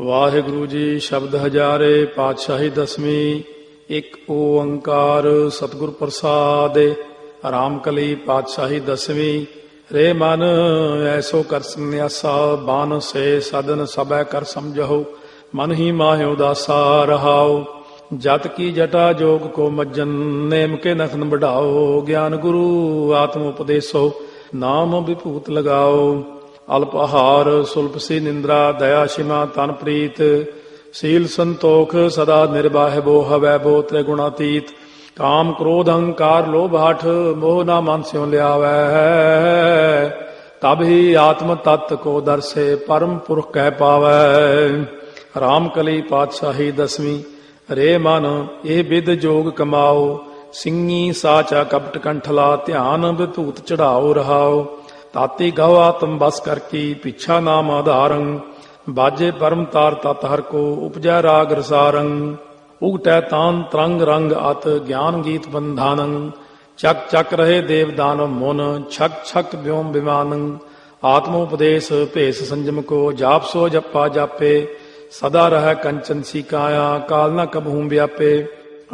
ਵਾਹਿਗੁਰੂ ਜੀ ਸ਼ਬਦ ਹਜ਼ਾਰੇ, ਪਾਤਸ਼ਾਹੀ ਦਸਵੀਂ, ਇੱਕ ਓੰਕਾਰ ਸਤਿਗੁਰ ਪ੍ਰਸਾਦ ਆਰਾਮ ਕਲੀ ਪਾਤਸ਼ਾਹੀ ਦਸਵੀਂ। ਰੇ ਮਨ, ਐਸੋ ਕਰ ਸੰਨਿਆਸਾ, ਬਾਨ ਸੇ ਸਦਨ ਸਭੈ ਕਰ ਸਮਝੋ ਮਨ ਹੀ ਮਾਹਿ ਉਦਾਸਾ ਰਹਾਉ ਜਤ ਕੀ ਜਟਾ ਜੋਗ ਕੋ ਮੱਜਨ, ਨੇਮ ਕੇ ਨਖਨ ਬਢਾਓ ਗਿਆਨ ਗੁਰੂ, ਆਤਮ ਉਪਦੇਸੋ, ਨਾਮ ਵਿਭੂਤ ਲਗਾਓ ਅਲਪ ਆਹਾਰ ਸੁਲਪ ਸੀ ਨਿੰਦਰਾ, ਦਇਆ ਸ਼ਿਮਾ ਤਨ ਪ੍ਰੀਤ, ਸੀਲ ਸੰਤੋਖ, ਸਦਾ ਨਿਰਵਾਹਿ ਬੋ, ਹਵੈ ਬੋ, ਤ੍ਰਿਗੁਣਾਤੀਤ, ਕਾਮ ਕ੍ਰੋਧ ਅਹੰਕਾਰ ਲੋਭ, ਹਠ, ਮੋਹ ਨਾ ਮਨ ਸਿਉ ਲਿਆਵੈ। ਤਬ ਹੀ ਆਤਮ ਤਤ ਕੋ ਦਰਸੇ, ਪਰਮ ਪੁਰਖ ਕਹਿ ਪਾਵੈ। ਰਾਮ ਕਲੀ ਪਾਤਸ਼ਾਹੀ ਦਸਵੀਂ, ਰੇ ਮਨ, ਇਹ ਵਿਦ ਜੋਗ ਕਮਾਓ ਸਿੰਘੀ ਸਾਚਾ ਕਪਟ ਕੰਠਲਾ, ਧਿਆਨ ਵਿਭੂਤ ਚੜਾਓ ਰਹਾਓ। ਤਾਤੀ ਗਉ ਆਤਮ ਬਸ ਕਰ ਪਿਛਾ ਨਾਮ ਆਧਾਰੰ, ਬਾਜੇ ਪਰਮ ਤਾਰ ਤਤ ਹਰ ਕੋ, ਉਪਜੈ ਰਾਗ ਰਸਾਰੰ। ਉਗਟੈ ਤਾਨ ਤਰੰਗ ਰੰਗ ਅਤ ਗਿਆਨ ਗੀਤ ਬੰਧਾਨੰ। ਚੱਕ ਚੱਕ ਰਹੇ ਦੇਵ ਦਾਨਵ ਮਨ, ਛਕ ਛਕ ਬਿਉਮ ਬਿਮਾਨੰ। ਆਤਮ ਉਪਦੇਸ਼ ਭੇਸ ਸੰਜਮ ਕੋ, ਜਾਪ ਸੋ ਜਪਾ ਜਾਪੇ। ਸਦਾ ਰਹਿ ਕੰਚਨ ਸੀ ਕਾਇਆ ਕਾਲ ਨ ਕਬਹੂ ਵਿਆਪੇ।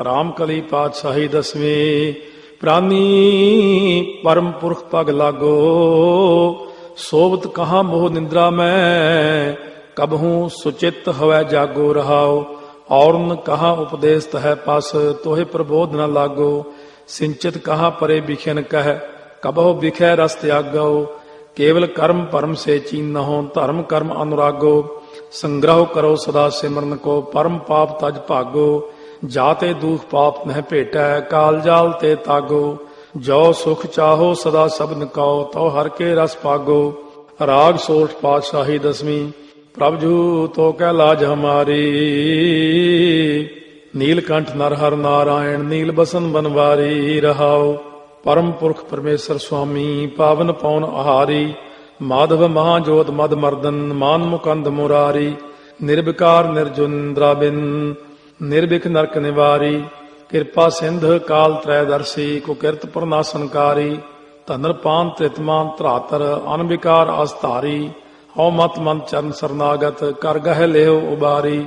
ਰਾਮ ਕਲੀ ਪਾਤਸ਼ਾਹੀ ਦਸਵੇਂ। ਪ੍ਰਾਨੀ ਪਰਮ ਪੁਰਖ ਪਗ ਲਾਗੋ ਸੋਵਤ ਕਹਾ ਮੋਹ ਨਿੰਦਰਾ ਮੈਂ ਕਬਹੂ ਸੁਚਿਤ ਹਵੈ ਜਾਗੋ ਰਹਾਓ ਔਰਨ ਕਹਾ ਉਪਦੇਸਤ ਹੈ ਪਸ, ਤੋਹਿ ਪ੍ਰਬੋਧ ਨ ਲਾਗੋ, ਸਿੰਚਿਤ ਕਹਾ ਪਰੇ ਵਿਖਿਨ ਕਹਿ, ਕਬਹੁ ਵਿਖੈ ਰਸ ਤਿਆਗੋ ਕੇਵਲ ਕਰਮ ਪਰਮ ਸੇ ਚੀਨਹੁ ਧਰਮ ਕਰਮ ਅਨੁਰਾਗੋ, ਸੰਗ੍ਰਹ ਕਰੋ ਸਦਾ ਸਿਮਰਨ ਕੋ, ਪਰਮ ਪਾਪ ਤਜ ਭਾਗੋ ਜਾਤੇ ਦੁਖ ਪਾਪ ਨਹਿ ਭੇਟੈ, ਕਾਲ ਜਾਲ ਤੇ ਤਾਗੋ। ਜੋ ਸੁਖ ਚਾਹੋ ਸਦਾ ਸਬਨ ਕਉ ਤਉ ਹਰ ਕੇ ਰਸ ਪਾਗੋ। ਰਾਗ ਸੋਠ ਪਾਤਸ਼ਾਹੀ ਦਸਵੀਂ, ਪ੍ਰਭ ਜੂ ਤੋ ਕੈ ਲਾਜ ਹਮਾਰੀ। ਨੀਲਕੰਠ ਨਰ ਹਰ ਨਾਰਾਇਣ, ਨੀਲ ਬਸਨ ਬਨਵਾਰੀ ਰਹਾਉ ਪਰਮ ਪੁਰਖ ਪਰਮੇਸ਼ਰ ਸੁਆਮੀ, ਪਾਵਨ ਪਉਨ ਆਹਾਰੀ। ਮਾਧਵ ਮਹਾਜੋਤ ਮਦ ਮਰਦਨ, ਮਾਨ ਮੁਕੰਦ ਮੁਰਾਰੀ। ਨਿਰਵਿਕਾਰ ਨਿਰਜੁੰਦਰਾ ਬਿਨ ਨਿਰਭਿਖ ਨਰਕ ਨਿਵਾਰੀ, ਕਿਰਪਾ ਸਿੰਧ ਕਾਲ ਤ੍ਰੈਦਰਸੀ ਕੋ ਕਿਰਤ ਪ੍ਰਨਾਸਨਕਾਰੀ ਧਨਰ ਪਾਨ ਤ੍ਰਿਤਮਾਨ ਧਰਾਤਰ ਅਨਵਿਕਾਰ ਅਸਧਾਰੀ, ਹਉ ਮਤ ਮਨ ਚਰਨ ਸਰਨਾਗਤ, ਕਰ ਗਹਿ ਲਿਓ ਉਬਾਰੀ,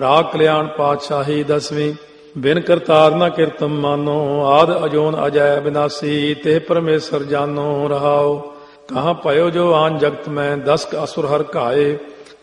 ਰਾਗ ਕਲਿਆਣ ਪਾਤਸ਼ਾਹੀ ਦਸਵੀਂ, ਬਿਨ ਕਰਤਾਰ ਨ ਕਿਰਤਮ ਮਾਨੋ, ਆਦ ਅਜੋਨ ਅਜੈ ਬਿਨਾਸੀ, ਤੇ ਪਰਮੇਸ਼ਰ ਜਾਨੋ ਰਹਾਓ ਕਹਾਂ ਭਇਓ ਜੋ ਆਨ ਜਗਤ ਮੈਂ, ਦਸਕ ਅਸੁਰ ਹਰ ਘਾਏ,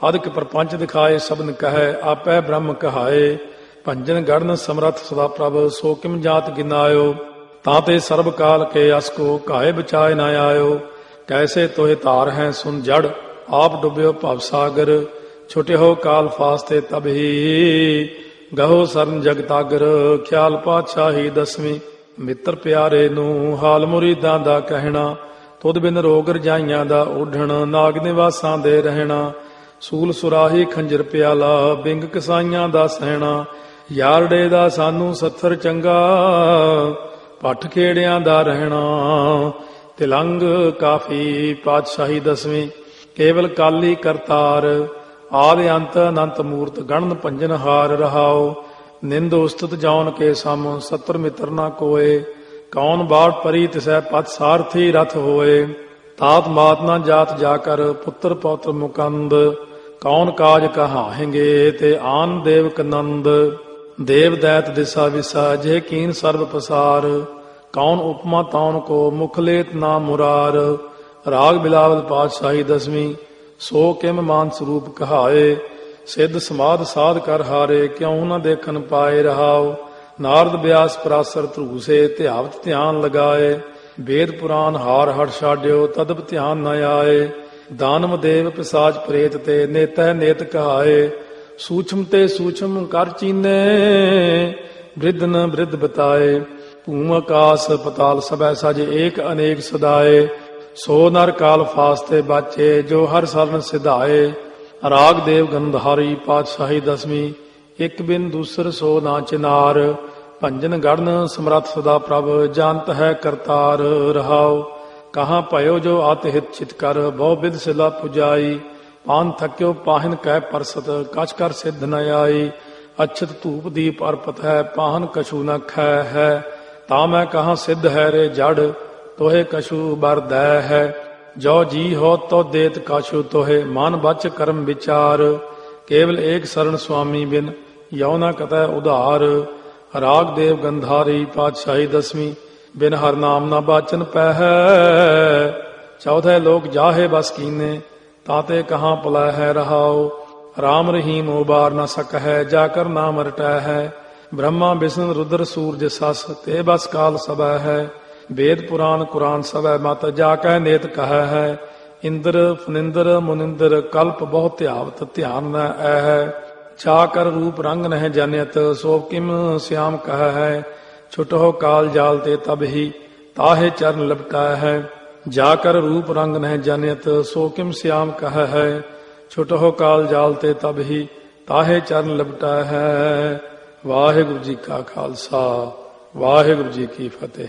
ਅਦਕ ਪਰਪੰਚ ਦਿਖਾਏ ਸਬਨ ਕਹੈ, ਆਪੈ ਬ੍ਰਹਮ ਕਹਾਏ। ਭੰਜਨ ਗੜਨ ਸਮਰਥ ਸਦਾ ਪ੍ਰਭ, ਸੋ ਕਿਮ ਜਾਤ ਗਿਨਾਇਓ? ਤਾਂ ਤੇ ਸਰਬ ਕਾਲ ਕੇ ਅਸ ਕੋ ਘਾਏ ਬਚਾਏ ਨਾ ਆਇਓ। ਕੈਸੇ ਤੋਹਿ ਧਾਰ ਹੈ ਸੁਨ ਜੜ, ਆਪ ਡੁੱਬਿਓ ਭਵ ਸਾਗਰ। ਛੁਟੇ ਹੋ ਕਾਲ ਫਾਸਤੇ ਤਬਹੀ ਗਹੋ ਸਰਨ ਜਗਤਾਗਰ ਖਿਆਲ ਪਾਤਸ਼ਾਹੀ ਦਸਵੀਂ, ਮਿੱਤਰ ਪਿਆਰੇ ਨੂੰ ਹਾਲ ਮੁਰੀਦਾਂ ਦਾ ਕਹਿਣਾ। ਤੁਧ ਬਿਨ ਰੋਗ ਰਜਾਈਆਂ ਦਾ ਓਢਣ ਨਾਗ ਨਿਵਾਸਾਂ ਦੇ ਰਹਿਣਾ। ਸੂਲ ਸੁਰਾਹੀ ਖੰਜਰ ਪਿਆਲਾ, ਬਿੰਗ ਕਸਾਈਆਂ ਦਾ ਸਹਿਣਾ। ਯਾਰੜੇ ਦਾ ਸਾਨੂੰ ਸੱਥਰ ਚੰਗਾ, ਪੱਠ ਖੇੜਿਆਂ ਦਾ ਰਹਿਣਾ। ਤਿਲੰਗ ਕਾਫੀ ਪਾਤਸ਼ਾਹੀ ਦਸਵੀਂ, ਕੇਵਲ ਕਾਲੀ ਕਰਤਾਰ, ਆਦ ਅੰਤ ਅਨੰਤ ਮੂਰਤ ਗਣਨ ਭੰਜਨ ਹਾਰ ਰਹਾਓ। ਨਿੰਦ ਉਸਤਤ ਜਾਉਨ ਕੇ ਸਮ ਸਤਰ ਮਿੱਤਰ ਨਾ ਕੋਏ, ਕੌਣ ਬਾੜ ਪਰੀ ਤਿਸੈ ਪਤ ਸਾਰਥੀ ਰਥ ਹੋਏ। ਤਾਤ ਮਾਤ ਨਾ ਜਾਤ ਜਾ ਕਰ ਪੁੱਤਰ ਪੌਤਰ ਮੁਕੰਦ, ਕੌਣ ਕਾਜ ਕਹਾਹੇਂਗੇ ਤੇ ਆਨ ਦੇਵ ਕਨੰਦ ਦੇਵ ਦੈਤ ਦਿਸਾ ਵਿਸਾ, ਜੇ ਕੀਨ ਸਰਬ ਪਸਾਰ, ਕੌਣ ਉਪਮਾ ਤਾਉਨ ਕੋ ਮੁਖਲੇਤ ਨਾ ਮੁਰਾਰ। ਰਾਗ ਬਿਲਾਵਲ ਪਾਤਸ਼ਾਹੀ ਦਸਵੀਂ, ਸੋ ਕਿਮ ਮਾਨ ਸਰੂਪ ਕਹਾਏ। ਸਿੱਧ ਸਮਾਦ ਸਾਧ ਕਰ ਹਾਰੇ, ਕਿਉ ਨਾ ਦੇਖਣ ਪਾਏ ਰਹਾਓ ਨਾਰਦ ਬਿਆਸ ਪਰਾਸਰ ਧਰੂਸੇ, ਧਿਆਵਤ ਧਿਆਨ ਲਗਾਏ। ਵੇਦ ਪੁਰਾਨ ਹਾਰ ਹੜ ਛਾਡਿਓ, ਤਦਬ ਧਿਆਨ ਨ ਆਏ। ਦਾਨਵ ਦੇਵ ਪਿਸਾਚ ਪ੍ਰੇਤ ਤੇ ਨੇਤੈ ਨੇਤ ਕਹਾਏ। ਸੂਛਮ ਤੇ ਸੂਛਮ ਕਰ ਚੀਨੇ ਬ੍ਰਿਧਨ ਬ੍ਰਿਧ ਬਤਾਏ। ਭੂਮ ਆਕਾਸ ਪਤਾਲ ਸਭੈ ਸਜ ਏਕ ਅਨੇਕ ਸਦਾਏ। ਸੋ ਨਰ ਕਾਲ ਫਾਸਤੇ ਬਾਚੇ, ਜੋ ਹਰ ਸਰਨ ਸਿਧਾਏ। ਰਾਗ ਦੇਵ ਗੰਧਾਰੀ ਪਾਤਸ਼ਾਹੀ ਦਸਵੀਂ, ਇੱਕ ਬਿਨ ਦੂਸਰ ਸੋ ਨਾ ਚਿਨਾਰ। ਭੰਜਨ ਗੜਨ ਸਮਰੱਥ ਸਦਾ ਪ੍ਰਭ, ਜਾਣਤ ਹੈ ਕਰਤਾਰ ਰਹਾਉ। ਕਹਾਂ ਭਇਓ ਜੋ ਆਤ ਹਿਤ ਚਿਤ ਕਰ, ਬਹੁ ਬਿਦ ਸਿਲਾ ਪੁਜਾਈ। ਪਾਨ ਥਕਿਓ ਪਾਹਨ ਕਹਿ ਪਰਸਤ ਕਛ ਕਰ ਸਿੱਧ ਨ ਆਈ। ਅਛਤ ਧੂਪ ਦੀਪ ਅਰਪਤ ਹੈ ਪਾਹਨ ਕਛੂ ਨ ਖੈ ਹੈ। ਤਾਂ ਮੈਂ ਕਹਾਂ, ਸਿੱਧ ਹੈ ਰੇ ਜੜ, ਤੋਹੇ ਕਛੂ ਬਰਦੈ ਹੈ। ਜੋ ਜੀ ਹੋ ਤੋ ਦੇਤ ਕਾਛੂ ਤੋਹੇ, ਮਨ ਬਚ ਕਰਮ ਵਿਚਾਰ। ਕੇਵਲ ਏਕ ਸਰਣ ਸੁਆਮੀ ਬਿਨ, ਯਉ ਨਾ ਕਤੈ ਉਧਾਰ। ਰਾਗ ਦੇਵ ਗੰਧਾਰੀ ਪਾਤਸ਼ਾਹੀ ਦਸਵੀਂ, ਬਿਨ ਹਰ ਨਾਮ ਨਾ ਬਾਚਨ ਪਹਿ ਚੌਥੇ ਲੋਕ ਜਾਹੇ ਬਸ ਕੀਨੇ ਤਾਤੇ ਕਹਾਂ ਪਲਾ ਹੈ ਰਹਾਉ? ਰਾਮ ਰਹੀਮ ਉਬਾਰ ਨ ਸਕਹਿ, ਜਾ ਕਰ ਨਾਮ ਰਟੈ ਹੈ। ਬ੍ਰਹਮਾ ਵਿਸ਼ਨ ਰੁਦਰ, ਸੂਰਜ, ਸਸ, ਤੇ ਬਸ ਕਾਲ ਸਭੈ ਹੈ। ਵੇਦ ਪੁਰਾਨ ਕੁਰਾਨ ਸਭੈ ਮਤ, ਜਾ ਕੈ ਨੇਤ ਕਹੈ ਹੈ। ਇੰਦਰ, ਫਨਿੰਦਰ, ਮੁਨਿੰਦਰ, ਕਲਪ ਬਹੁਤ ਧਿਆਵਤ, ਧਿਆਨ ਨ ਐ ਹੈ। ਚਾ ਕਰ ਰੂਪ ਰੰਗ ਨਹਿ ਜਾਣਿਤ ਸੋ ਕਿਮ ਸਿਆਮ ਕਹੈ ਹੈ। ਛੁਟੋ ਕਾਲ ਜਾਲ ਤੇ ਤਬ ਹੀ ਤਾਹੇ ਚਰਨ ਲਪਟਾ ਹੈ। ਜਾ ਕਰ ਰੂਪ ਰੰਗ ਨਹਿ ਜਾਣਿਤ ਸੋ ਕਿਮ ਸਿਆਮ ਕਹ ਹੈ? ਛੁਟੋ ਕਾਲ ਜਾਲ ਤੇ ਤਬ ਹੀ ਤਾਹੇ ਚਰਨ ਲਪਟਾ ਹੈ। ਵਾਹਿਗੁਰੂ ਜੀ ਕਾ ਖਾਲਸਾ, ਵਾਹਿਗੁਰੂ ਜੀ ਕੀ ਫਤਿਹ।